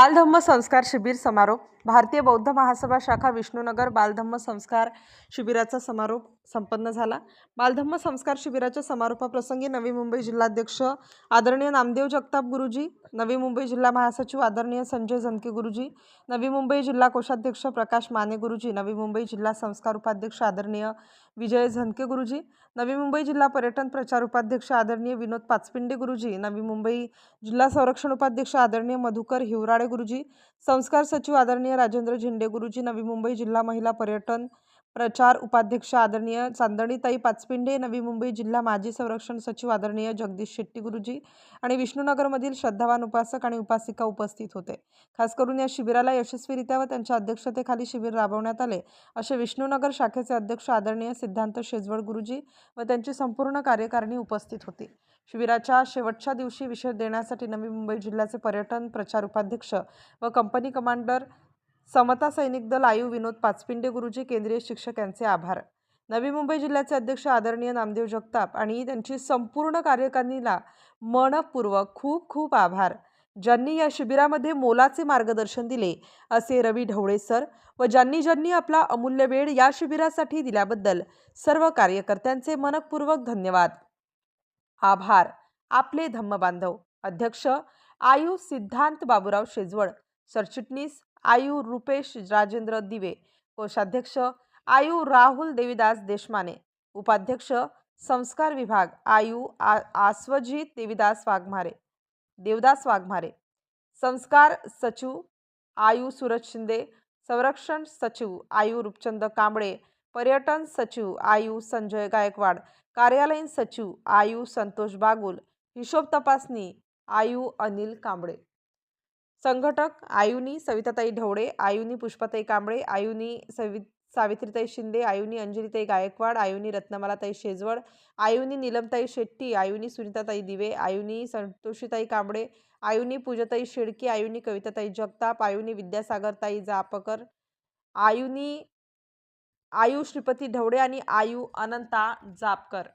बालधम्म संस्कार शिबिर समारोप भारतीय बौद्ध महासभा शाखा विष्णुनगर बालधम्म संस्कार शिबिराचा समारोप संपन्न झाला. बालधम्म संस्कार शिबिराच्या समारोपाप्रसंगी नवी मुंबई जिल्हाध्यक्ष आदरणीय नामदेव जगताप गुरुजी नवी मुंबई जिल्हा महासचिव आदरणीय संजय जनके गुरुजी नवी मुंबई जिल्हा कोषाध्यक्ष प्रकाश माने गुरुजी नवी मुंबई जिल्हा संस्कार उपाध्यक्ष आदरणीय विजय झनके गुरुजी नवी मुंबई जिल्हा पर्यटन प्रचार उपाध्यक्ष आदरणीय विनोद पाचपिंडे गुरुजी नवी मुंबई जिल्हा संरक्षण उपाध्यक्ष आदरणीय मधुकर हिवराळे गुरुजी संस्कार सचिव आदरणीय राजेंद्र झेंडे गुरुजी नवी मुंबई जिल्हा महिला पर्यटन प्रचार उपाध्यक्ष आदरणीय चांदणीताई पाचपिंडे नवी मुंबई जिल्हा माजी संरक्षण सचिव आदरणीय जगदीश शेट्टी गुरुजी आणि विष्णुनगरमधील श्रद्धावान उपासक आणि उपासिका उपस्थित होते. खास करून या शिबिराला यशस्वीरित्या व त्यांच्या अध्यक्षतेखाली शिबिर राबवण्यात आले असे विष्णुनगर शाखेचे अध्यक्ष आदरणीय सिद्धांत शेजवळ गुरुजी व त्यांची संपूर्ण कार्यकारिणी उपस्थित होती. शिबिराच्या शेवटच्या दिवशी विषय देण्यासाठी नवी मुंबई जिल्ह्याचे पर्यटन प्रचार उपाध्यक्ष व कंपनी कमांडर समता सैनिक दल आयु विनोद पाचपिंडे गुरुजी केंद्रीय शिक्षक यांचे आभार. नवी मुंबई जिल्ह्याचे अध्यक्ष आदरणीय नामदेव जगताप आणि त्यांची संपूर्ण कार्यकारिणीला मनपूर्वक खूप खूप आभार. ज्यांनी या शिबिरामध्ये मोलाचे मार्गदर्शन दिले असे रवी ढवळे सर व ज्यांनी ज्यांनी आपला अमूल्य वेळ या शिबिरासाठी दिल्याबद्दल सर्व कार्यकर्त्यांचे मनपूर्वक धन्यवाद. आभार. आपले धम्मबांधव. अध्यक्ष आयु सिद्धांत बाबूराव शेजवळ. सरचिटणीस आयु रुपेश राजेंद्र दिवे कोषाध्यक्ष आयु राहुल देवीदास देशमाने उपाध्यक्ष संस्कार विभाग आयु आ आस्वजित देवीदास वाघमारे देवदास वाघमारे संस्कार सचिव आयु सूरज शिंदे संरक्षण सचिव आयु रूपचंद कांबळे पर्यटन सचिव आयु संजय गायकवाड कार्यालयीन सचिव आयु संतोष बागुल हिशोब तपासणी आयु अनिल कांबळे. संघटक आयुनी सविताताई ढवळे आयुनी पुष्पाताई कांबळे आयुनी सवि सावित्रीताई शिंदे आयुनी अंजलीताई गायकवाड आयुनी रत्नमालाताई शेजवड आयुनी नीलमताई शेट्टी आयुनी सुनीताताई दिवे आयुनी संतोषीताई कांबळे आयुनी पूजाताई शेळके आयुनी कविताताई जगताप आयुनी विद्यासागरताई जापकर आयुनी आयु श्रीपती ढवळे आणि आयु अनंता जापकर.